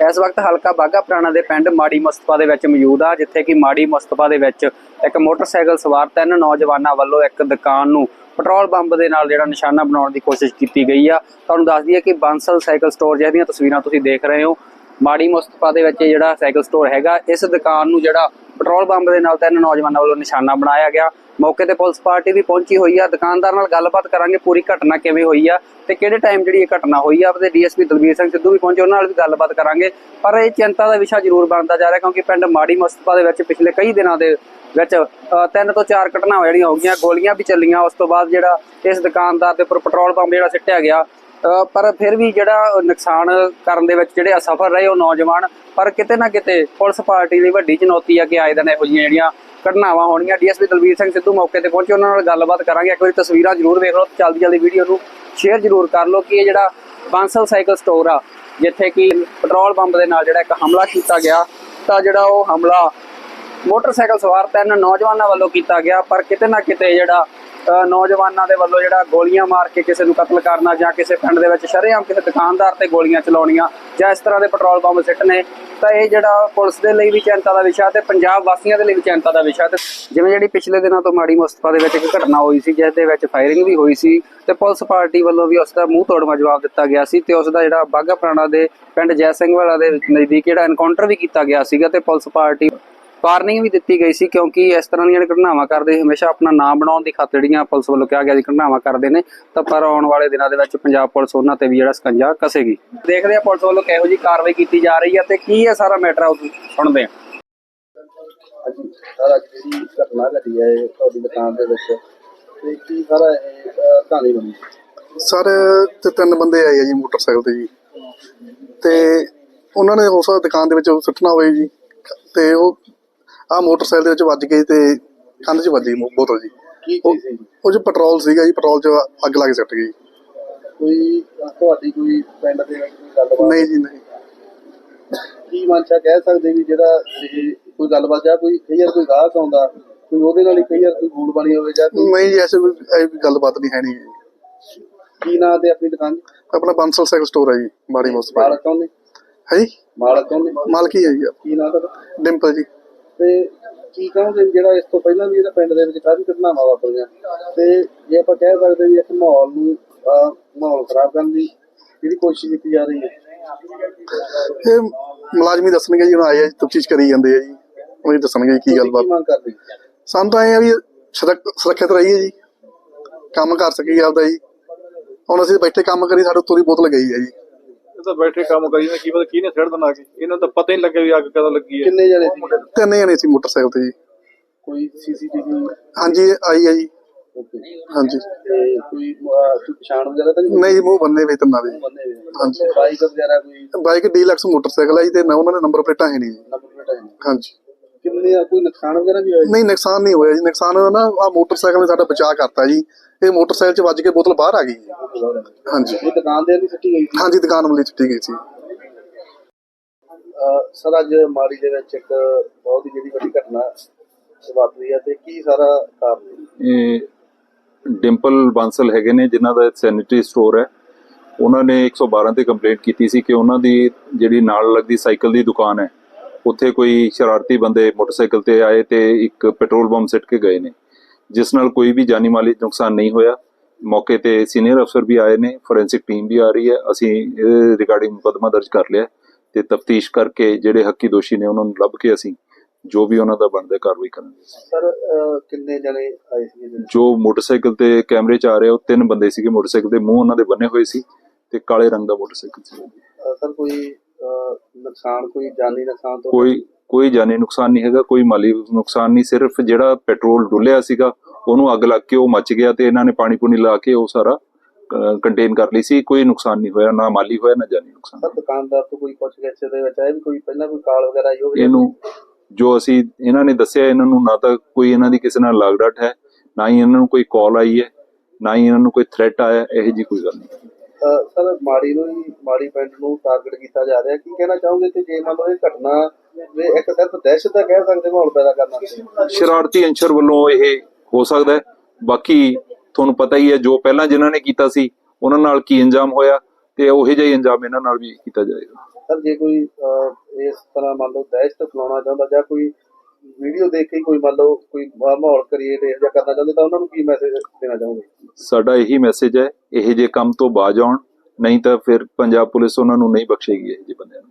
ਇਸ ਵਕਤ ਹਲਕਾ ਬਾਗਾ ਪੁਰਾਣਾ ਦੇ ਪਿੰਡ ਮਾੜੀ ਮੁਸਤਫਾ ਦੇ ਵਿੱਚ ਮੌਜੂਦ ਆ, ਜਿੱਥੇ ਕਿ ਮਾੜੀ ਮੁਸਤਫਾ ਦੇ ਵਿੱਚ ਇੱਕ ਮੋਟਰਸਾਈਕਲ ਸਵਾਰ ਤਿੰਨ ਨੌਜਵਾਨਾਂ ਵੱਲੋਂ ਇੱਕ ਦੁਕਾਨ ਨੂੰ ਪੈਟਰੋਲ ਬੰਬ ਦੇ ਨਾਲ ਜਿਹੜਾ ਨਿਸ਼ਾਨਾ ਬਣਾਉਣ ਦੀ ਕੋਸ਼ਿਸ਼ ਕੀਤੀ ਗਈ ਆ। ਤੁਹਾਨੂੰ ਦੱਸ ਦਈਏ ਕਿ ਬਾਂਸਲ ਸਾਈਕਲ ਸਟੋਰ ਜਿਹਦੀਆਂ ਤਸਵੀਰਾਂ ਤੁਸੀਂ ਦੇਖ ਰਹੇ ਹੋ। ਮਾੜੀ ਮੁਸਤਫਾ ਦੇ ਵਿੱਚ ਇਹ ਜਿਹੜਾ ਸਾਈਕਲ ਸਟੋਰ ਹੈਗਾ, ਇਸ ਦੁਕਾਨ ਨੂੰ ਜਿਹੜਾ ਪੈਟਰੋਲ ਬੰਬ ਦੇ ਨਾਲ ਤਿੰਨ ਨੌਜਵਾਨਾਂ ਵੱਲੋਂ ਨਿਸ਼ਾਨਾ ਬਣਾਇਆ ਗਿਆ। ਮੌਕੇ ਤੇ ਪੁਲਿਸ ਪਾਰਟੀ ਵੀ ਪਹੁੰਚੀ ਹੋਈ ਆ। ਦੁਕਾਨਦਾਰ ਨਾਲ ਗੱਲਬਾਤ ਕਰਾਂਗੇ ਪੂਰੀ ਘਟਨਾ ਕਿਵੇਂ ਹੋਈ ਆ ਤੇ ਕਿਹੜੇ ਟਾਈਮ ਜਿਹੜੀ ਇਹ ਘਟਨਾ ਹੋਈ ਆ। ਤੇ ਡੀਐਸਪੀ ਦਲਬੀਰ ਸਿੰਘ ਸਿੱਧੂ ਵੀ ਪਹੁੰਚੇ, ਉਹਨਾਂ ਨਾਲ ਵੀ ਗੱਲਬਾਤ ਕਰਾਂਗੇ। ਪਰ ਇਹ ਚਿੰਤਾ ਦਾ ਵਿਸ਼ਾ ਜ਼ਰੂਰ ਬਣਦਾ ਜਾ ਰਿਹਾ ਕਿਉਂਕਿ ਪਿੰਡ ਮਾੜੀ ਮੁਸਤਫਾ ਦੇ ਵਿੱਚ ਪਿਛਲੇ ਕਈ ਦਿਨਾਂ ਦੇ ਵਿੱਚ ਤਿੰਨ ਤੋਂ ਚਾਰ ਘਟਨਾਵਾਂ ਜਿਹੜੀਆਂ ਹੋ ਗਈਆਂ, ਗੋਲੀਆਂ ਵੀ ਚੱਲੀਆਂ। ਉਸ ਤੋਂ ਬਾਅਦ ਜਿਹੜਾ ਇਸ ਦੁਕਾਨਦਾਰ ਦੇ ਉੱਪਰ ਪੈਟਰੋਲ ਪੰਪ ਜਿਹੜਾ ਸਿੱਟਿਆ ਗਿਆ ਪਰ ਫਿਰ ਵੀ ਜਿਹੜਾ ਨੁਕਸਾਨ ਕਰਨ ਦੇ ਵਿੱਚ ਜਿਹੜੇ ਅਸਫਲ ਰਹੇ ਉਹ ਨੌਜਵਾਨ, ਪਰ ਕਿਤੇ ਨਾ ਕਿਤੇ ਪੁਲਿਸ ਪਾਰਟੀ ਲਈ ਵੱਡੀ ਚੁਣੌਤੀ ਆ ਕਿ ਆਏ ਦਿਨ ਇਹੋ ਜਿਹੀਆਂ ਜਿਹੜੀਆਂ ਘਟਨਾਵਾਂ ਹੋਣੀਆਂ ਡੀਐਸਪੀ ਦਲਵੀਰ ਸਿੰਘ ਸਿੱਧੂ ਮੌਕੇ ਤੇ ਪਹੁੰਚੇ, ਉਹਨਾਂ ਨਾਲ ਗੱਲਬਾਤ ਕਰਾਂਗੇ। ਇੱਕ ਵਾਰੀ ਤਸਵੀਰਾਂ ਜ਼ਰੂਰ ਵੇਖ ਲਓ ਜਲਦੀ ਜਲਦੀ ਵੀਡੀਓ ਨੂੰ ਸ਼ੇਅਰ ਜ਼ਰੂਰ ਕਰ ਲਓ ਕਿ ਇਹ ਜਿਹੜਾ ਬਾਂਸਲ ਸਾਈਕਲ ਸਟੋਰ ਆ, ਜਿੱਥੇ ਕਿ ਪੈਟਰੋਲ ਪੰਪ ਦੇ ਨਾਲ ਜਿਹੜਾ ਇੱਕ ਹਮਲਾ ਕੀਤਾ ਗਿਆ, ਤਾਂ ਜਿਹੜਾ ਉਹ ਹਮਲਾ ਮੋਟਰਸਾਈਕਲ ਸਵਾਰ ਤਿੰਨ ਨੌਜਵਾਨਾਂ ਵੱਲੋਂ ਕੀਤਾ ਗਿਆ, ਪਰ ਕਿਤੇ ਨਾ ਕਿਤੇ ਜਿਹੜਾ ਨੌਜਵਾਨਾਂ ਦੇ ਵੱਲੋਂ ਜਿਹੜਾ ਗੋਲੀਆਂ ਮਾਰ ਕੇ ਕਿਸੇ ਨੂੰ ਕਤਲ ਕਰਨਾ ਜਾਂ ਕਿਸੇ ਪਿੰਡ ਦੇ ਵਿੱਚ ਸ਼ਰੇਆਮ ਕਿਸੇ ਦੁਕਾਨਦਾਰ ਤੇ ਗੋਲੀਆਂ ਚਲਾਉਣੀਆਂ ਜਾਂ ਇਸ ਤਰ੍ਹਾਂ ਦੇ ਪੈਟਰੋਲ ਪੰਪ ਸਿੱਟਣੇ ਤਾਂ ਇਹ ਜਿਹੜਾ ਪੁਲਿਸ ਦੇ ਲਈ ਵੀ ਚਿੰਤਾ ਦਾ ਵਿਸ਼ਾ ਤੇ ਪੰਜਾਬ ਵਾਸੀਆਂ ਦੇ ਲਈ ਵੀ ਚਿੰਤਾ ਦਾ ਵਿਸ਼ਾ ਤੇ ਜਿਵੇਂ ਜਿਹੜੀ ਪਿਛਲੇ ਦਿਨਾਂ ਤੋਂ ਮਾੜੀ ਮੁਸਤਫਾ ਦੇ ਵਿੱਚ ਇੱਕ ਘਟਨਾ ਹੋਈ ਸੀ ਜਿਸ ਦੇ ਵਿੱਚ ਫਾਇਰਿੰਗ ਵੀ ਹੋਈ ਸੀ ਤੇ ਪੁਲਿਸ ਪਾਰਟੀ ਵੱਲੋਂ ਵੀ ਉਸ ਦਾ ਮੂੰਹ ਤੋੜਵਾ ਜਵਾਬ ਦਿੱਤਾ ਗਿਆ ਸੀ ਤੇ ਉਸ ਦਾ ਜਿਹੜਾ ਬਾਗਾ ਪੁਰਾਣਾ ਦੇ ਪਿੰਡ ਜੈ ਸਿੰਘ ਵਾਲਾ ਦੇ ਨਜ਼ਦੀਕ ਜਿਹੜਾ ਐਨਕਾਊਂਟਰ ਵੀ ਕੀਤਾ ਗਿਆ ਸੀਗਾ ਤੇ ਪੁਲਿਸ ਪਾਰਟੀ ਵਾਰਨਿੰਗ ਵੀ ਦਿੱਤੀ ਗਈ ਸੀ ਕਿਉਂਕਿ ਇਸ ਤਰ੍ਹਾਂ ਦੀਆਂ ਜਿਹੜੀਆਂ ਘਟਨਾਵਾਂ ਕਰਦੇ ਹਮੇਸ਼ਾ ਆਪਣਾ ਨਾਮ ਬਣਾਉਣ ਦੀ ਖਾਤਰ ਜਿਹੜੀਆਂ ਪੁਲਿਸ ਵੱਲੋਂ ਕਿਹਾ ਗਿਆ ਸੀ ਘਟਨਾਵਾਂ ਕਰਦੇ ਨੇ ਤਾਂ ਪਰ ਆਉਣ ਵਾਲੇ ਦਿਨਾਂ ਦੇ ਵਿੱਚ ਪੰਜਾਬ ਪੁਲਿਸ ਉਹਨਾਂ ਤੇ ਵੀ ਜਿਹੜਾ ਸਕੰਜਾ ਕਸੇਗੀ। ਦੇਖਦੇ ਆ ਪੁਲਿਸ ਵੱਲੋਂ ਕਿਹੋ ਜੀ ਕਾਰਵਾਈ ਕੀਤੀ ਜਾ ਰਹੀ ਹੈ ਤੇ ਕੀ ਹੈ ਸਾਰਾ ਮੈਟਰ ਆ ਉਹ ਸੁਣਦੇ ਆ ਸਰ ਅੱਜ ਜਿਹੜੀ ਘਟਨਾ ਘਟੀ ਹੈ ਇਹ ਤੁਹਾਡੀ ਦੁਕਾਨ ਦੇ ਵਿੱਚ ਤੇ ਕੀ ਸਾਰਾ ਇਹ ਅਹ, ਕਹਾਣੀ ਬਣੀ? ਸਰ ਤੇ ਤਿੰਨ ਬੰਦੇ ਆਏ ਆ ਜੀ ਮੋਟਰਸਾਈਕਲ ਤੇ ਜੀ। ਤੇ ਉਹਨਾਂ ਨੇ ਉਸ ਦੁਕਾਨ ਦੇ ਵਿੱਚ ਉਹ ਸੁੱਟਣਾ ਹੋਏ ਜੀ ਤੇ ਉਹ ਆ ਮੋਟਰਸਾਈਕਲ ਦੇ ਵਿੱਚ ਵੱਜ ਗਈ ਤੇ ਕੰਧ 'ਚ ਵੱਜੀ ਮੋ- ਬੋਤਲ ਜੀ। ਕੀ ਉਹ ਸੀ ਉਹ 'ਚ ਪੈਟਰੋਲ ਸੀਗਾ ਜੀ ਪੈਟਰੋਲ 'ਚ ਅੱਗ ਲੱਗ ਸਿੱਟ ਗਈ। ਕੋਈ ਤੁਹਾਡੀ ਕੋਈ ਪਿੰਡ ਦੇ ਵਿੱਚ ਕੋਈ ਗੱਲਬਾਤ? ਨਹੀਂ ਜੀ ਨਹੀਂ। ਕੀ ਮਨਸ਼ਾ ਕਹਿ ਸਕਦੇ ਵੀ ਜਿਹੜਾ ਇਹ ਕੋਈ ਗੱਲਬਾਤ ਜਾਂ ਕੋਈ ਕਈ ਵਾਰ ਕੋਈ ਗਾਹਕ ਆਉਂਦਾ ਕੋਈ ਉਹਦੇ ਨਾਲ ਹੀ ਕਈ ਵਾਰ ਕੋਈ ਗੂੜ ਬਣੀ ਹੋਵੇ ਜਾਂ ਕੋਈ ਨਹੀਂ ਜੀ ਐਸੇ ਕੋਈ ਐਸੀ ਕੋਈ ਗੱਲਬਾਤ ਨਹੀਂ ਹੈ ਨਹੀਂ ਜੀ। ਕੀ ਨਾਂ ਤੇ ਆਪਣੀ ਦੁਕਾਨ ਦੀ? ਆਪਣਾ ਬੰਸਲ ਸਾਈਕਲ ਸਟੋਰ ਹੈ ਜੀ ਮਾੜੀ ਮੋਸਟ ਮਾਲਕ ਕੌਣ ਨੇ? ਹੈ ਜੀ। ਮਾਲਕ ਕੌਣ ਨੇ? ਮਾਲਕੀ ਹੈ ਜੀ। ਕੀ ਨਾਂ ਤੁਹਾਡਾ? ਡਿੰਪਲ ਜੀ। ਤੇ ਕੀ ਕਹੋਗੇ ਵੀ ਜਿਹੜਾ ਇਸ ਤੋਂ ਪਹਿਲਾਂ ਵੀ ਇਹਦਾ ਪਿੰਡ ਦੇ ਵਿੱਚ ਕਾਫੀ ਘਟਨਾਵਾਂ ਵਾਪਰੀਆਂ। ਤੇ ਜੇ ਆਪਾਂ ਕਹਿ ਸਕਦੇ ਵੀ ਇੱਕ ਮਾਹੌਲ ਨੂੰ ਅਹ, ਮਾਹੌਲ ਖਰਾਬ ਕਰਨ ਦੀ ਜਿਹੜੀ ਕੋਸ਼ਿਸ਼ ਕੀਤੀ ਜਾ ਰਹੀ ਹੈ। ਇਹ ਮੁਲਾਜ਼ਮੀ ਦੱਸਣਗੇ ਜੀ ਹੁਣ ਆਏ ਆ ਤਫਤੀਸ਼ ਕਰੀ ਜਾਂਦੇ ਆ ਜੀ। ਉਹ ਹੀ ਦੱਸਣਗੇ ਕੀ ਤੁਸੀਂ ਗੱਲਬਾਤ। ਕੀ ਮੰਗ ਕਰਦੇ? ਸਾਨੂੰ ਤਾਂ ਇਹ ਆ ਵੀ ਸੁਰੱਖ- ਸੁਰੱਖਿਅਤ ਰਹੀਏ ਜੀ। ਕੰਮ ਕਰ ਸਕੀਏ ਆਪਦਾ ਜੀ। ਹੁਣ ਅਸੀਂ ਬੈਠੇ ਕੰਮ ਕਰੀ ਸਾਡੇ ਉੱਤੋਂ ਦੀ ਬੋਤਲ ਗਈ ਹੈ ਜੀ। ਇਹ ਤਾਂ ਬੈਠੇ ਕੰਮ ਕਰੀ ਜਾਂਦੇ ਕੀ ਪਤਾ ਕਿਹਨੇ ਛੱਡ ਦੇਣਾ ਕਿ ਇਹਨਾਂ ਨੂੰ ਤਾਂ ਪਤਾ ਹੀ ਨਹੀਂ ਲੱਗਿਆ ਵੀ ਅੱਗ ਕਦੋਂ ਲੱਗੀ ਹੈ। ਕਿੰਨੇ ਜਣੇ ਸੀ? ਤਿੰਨ ਜਣੇ ਸੀ ਮੋਟਰਸਾਈਕਲ ਤੇ ਜੀ। ਕੋਈ ਸੀਸੀਟੀਵੀ ਹਾਂਜੀ ਆਈ ਹੈ ਜੀ। ਓਕੇ। ਹਾਂਜੀ। ਤੇ ਕੋਈ ਅਹ, ਕੋਈ ਪਛਾਣ ਵਗੈਰਾ ਤਾਂ ਨਹੀਂ ਨਹੀਂ ਜੀ ਮੂੰਹ ਬੰਨੇ ਵੇ ਤਿੰਨਾਂ ਦੇ। ਬੰਦੇ ਹੋਏ। ਨੇ। ਹਾਂਜੀ। ਬਾਈਕ ਵਗੈਰਾ ਕੋਈ? ਬਾਈਕ ਡੀਲਕਸ ਮੋਟਰਸਾਈਕਲ ਹੈ ਜੀ ਤੇ ਨਾ ਉਹਨਾਂ ਦੇ ਨੰਬਰ ਪਲੇਟਾਂ ਹੈ ਨਹੀਂ ਜੀ। ਨੰਬਰ ਪਲੇਟ ਹੈ ਨਹੀਂ। ਹਾਂਜੀ। ਕੋਈ ਨੁਕਸਾਨ ਵਗੈਰਾ ਵੀ ਹੋਇਆ ਨਹੀਂ ਨੁਕਸਾਨ ਨਹੀਂ ਹੋਇਆ ਜੀ। ਨੁਕਸਾਨ ਨਾ ਆ ਮੋਟਰਸਾਈਕਲ ਨੇ ਸਾਡਾ ਬਚਾਅ ਕਰਤਾ ਜੀ। ਇਹ ਮੋਟਰਸਾਈਕਲ 'ਚ ਵੱਜ ਕੇ ਬੋਤਲ ਬਾਹਰ ਆ ਗਈ ਜੀ। ਹਾਂਜੀ। ਇਹ ਦੁਕਾਨ ਦੇ ਅੰਦਰ ਸਿੱਟੀ ਗਈ ਸੀ? ਹਾਂਜੀ ਦੁਕਾਨ ਵਾਲੀ ਚਿੱਟੀ ਗਈ ਸੀ। ਅਹ, ਸਰ ਅੱਜ ਮਾੜੀ ਦੇ ਵਿੱਚ ਇੱਕ ਬਹੁਤ ਹੀ ਜਿਹੜੀ ਵੱਡੀ ਘਟਨਾ ਵਾਪਰੀ ਹੈ ਤੇ ਕੀ ਸਾਰਾ ਕਾਰਨ ਹੈ? ਇਹ ਡਿੰਪਲ ਬਾਂਸਲ ਹੈਗੇ ਨੇ ਜਿਨ੍ਹਾਂ ਦਾ ਸੈਨੀਟਰੀ ਸਟੋਰ ਹੈ। ਉਹਨਾਂ ਨੇ 112 ਤੇ ਕੰਪਲੇਂਟ ਕੀਤੀ ਸੀ ਕਿ ਉਹਨਾਂ ਦੀ ਜਿਹੜੀ ਨਾਲ ਲੱਗਦੀ ਸਾਈਕਲ ਦੀ ਦੁਕਾਨ ਹੈ ਉੱਥੇ ਕੋਈ ਸ਼ਰਾਰਤੀ ਬੰਦੇ ਮੋਟਰਸਾਈਕਲ ਤੇ ਆਏ ਤੇ ਇੱਕ ਪੈਟਰੋਲ ਬੰਬ ਸਿੱਟ ਕੇ ਗਏ ਨੇ ਜਿਸ ਨਾਲ ਕੋਈ ਵੀ ਜਾਨੀ ਮਾਲੀ ਨੁਕਸਾਨ ਨਹੀਂ ਹੋਇਆ। ਮੌਕੇ ਤੇ ਸੀਨੀਅਰ ਅਫਸਰ ਵੀ ਆਏ ਨੇ ਫੋਰੈਂਸਿਕ ਟੀਮ ਵੀ ਆ ਰਹੀ ਹੈ। ਅਸੀਂ ਇਹਦੇ ਰਿਗਾਰਡਿੰਗ ਮੁਕੱਦਮਾ ਦਰਜ ਕਰ ਲਿਆ ਤੇ ਤਫਤੀਸ਼ ਕਰਕੇ ਜਿਹੜੇ ਹੱਕੀ ਦੋਸ਼ੀ ਨੇ ਉਹਨਾਂ ਨੂੰ ਲੱਭ ਕੇ ਅਸੀਂ ਜੋ ਵੀ ਉਹਨਾਂ ਦਾ ਬਣਦਾ ਕਾਰਵਾਈ ਕਰਾਂਗੇ। ਸਰ ਕਿੰਨੇ ਜਣੇ ਆਏ ਸੀ? ਜੋ ਮੋਟਰਸਾਈਕਲ ਤੇ ਕੈਮਰੇ 'ਚ ਆ ਰਹੇ ਉਹ ਤਿੰਨ ਬੰਦੇ ਸੀਗੇ। ਮੋਟਰਸਾਈਕਲ ਦੇ ਮੂੰਹ ਉਹਨਾਂ ਦੇ ਬੰਨੇ ਹੋਏ ਸੀ ਤੇ ਕਾਲੇ ਰੰਗ ਦਾ ਮੋਟਰਸਾਈਕਲ ਸੀ। ਸਰ ਕੋਈ ਨੁਕਸਾਨ ਕੋਈ ਜਾਨੀ ਨੁਕਸਾਨ ਤੋਂ ਕੋਈ ਕੋਈ ਜਾਨੀ ਨੁਕਸਾਨ ਨਹੀਂ ਹੈਗਾ ਕੋਈ ਮਾਲੀ ਨੁਕਸਾਨ ਨਹੀਂ ਸਿਰਫ ਜਿਹੜਾ ਪੈਟਰੋਲ ਡੁੱਲਿਆ ਸੀਗਾ ਉਹਨੂੰ ਅੱਗ ਲੱਗ ਕੇ ਉਹ ਮੱਚ ਗਿਆ ਤੇ ਇਹਨਾਂ ਨੇ ਪਾਣੀ ਪੂਣੀ ਲਾ ਕੇ ਉਹ ਸਾਰਾ ਕੰਟੇਨ ਕਰ ਲਈ ਸੀ। ਕੋਈ ਨੁਕਸਾਨ ਨਹੀਂ ਹੋਇਆ ਨਾ ਮਾਲੀ ਹੋਇਆ ਨਾ ਜਾਨੀ ਨੁਕਸਾਨ ਸਰ ਦੁਕਾਨਦਾਰ ਤੋਂ ਕੋਈ ਪੁੱਛ ਗਿੱਛ ਦੇ ਵਿੱਚ ਆਇਆ ਵੀ ਕੋਈ ਪਹਿਲਾਂ ਕੋਈ ਕਾਲ ਵਗੈਰਾ ਆਈ ਹੋਵੇ? ਇਹਨੂੰ ਜੋ ਅਸੀਂ ਇਹਨਾਂ ਨੇ ਦੱਸਿਆ ਇਹਨਾਂ ਨੂੰ ਨਾ ਤਾਂ ਕੋਈ ਇਹਨਾਂ ਦੀ ਕਿਸੇ ਨਾਲ ਲਾਗਡਾਟ ਹੈ ਨਾ ਹੀ ਇਹਨਾਂ ਨੂੰ ਕੋਈ ਕਾਲ ਆਈ ਹੈ ਨਾ ਹੀ ਇਹਨਾਂ ਨੂੰ ਕੋਈ ਥ੍ਰੈਟ ਆਇਆ ਇਹੋ ਜੀ ਕੋਈ ਗੱਲ ਨਹੀਂ। ਸਰ ਮਾੜੀ ਨੂੰ ਹੀ ਮਾੜੀ ਪਿੰਡ ਨੂੰ ਟਾਰਗੇਟ ਕੀਤਾ ਜਾ ਰਿਹਾ। ਕੀ ਕਹਿਣਾ ਚਾਹੋਗੇ ਤੇ ਜੇ ਮੰਨ ਲਓ ਇਹ ਘਟਨਾ ਵੀ ਇੱਕ ਸਿਰਫ ਦਹਿਸ਼ਤ ਦਾ ਕਹਿ ਸਕਦੇ ਮਾਹੌਲ ਪੈਦਾ ਕਰਨਾ ਸ਼ਰਾਰਤੀ ਅੰਸ਼ਰ ਵੱਲੋਂ ਇਹ ਹੋ ਸਕਦਾ ਹੈ। ਬਾਕੀ ਤੁਹਾਨੂੰ ਪਤਾ ਹੀ ਹੈ ਜੋ ਪਹਿਲਾਂ ਜਿਨ੍ਹਾਂ ਨੇ ਕੀਤਾ ਸੀ ਉਹਨਾਂ ਨਾਲ ਕੀ ਅੰਜਾਮ ਹੋਇਆ ਤੇ ਉਹੇ ਜਿਹਾ ਹੀ ਅੰਜਾਮ ਇਹਨਾਂ ਨਾਲ ਵੀ ਕੀਤਾ ਜਾਏਗਾ। ਸਰ ਜੇ ਕੋਈ ਇਸ ਤਰ੍ਹਾਂ ਮੰਨ ਲਓ ਦਹਿਸ਼ਤ ਫੈਲਾਉਣਾ ਚਾਹੁੰਦਾ ਜਾਂ ਕੋਈ ਵੀਡੀਓ ਦੇਖ ਕੇ ਕੋਈ ਮੰਨ ਲਓ ਕੋਈ ਮਾਹੌਲ ਕ੍ਰੀਏਟ ਜਾਂ ਕਰਨਾ ਚਾਹੁੰਦੇ ਤਾਂ ਉਹਨਾਂ ਨੂੰ ਕੀ ਮੈਸੇਜ ਦੇਣਾ ਚਾਹੋਗੇ? ਸਾਡਾ ਇਹੀ ਮੈਸੇਜ ਹੈ, ਇਹ ਜੇ ਕੰਮ ਤੋਂ ਬਾਜ ਆਉਣ, ਨਹੀਂ ਤਾਂ ਫਿਰ ਪੰਜਾਬ ਪੁਲਿਸ ਉਹਨਾਂ ਨੂੰ ਨਹੀਂ ਬਖਸ਼ੇਗੀ, ਇਹ ਜਿਹੇ ਬੰਦਿਆਂ ਨੂੰ।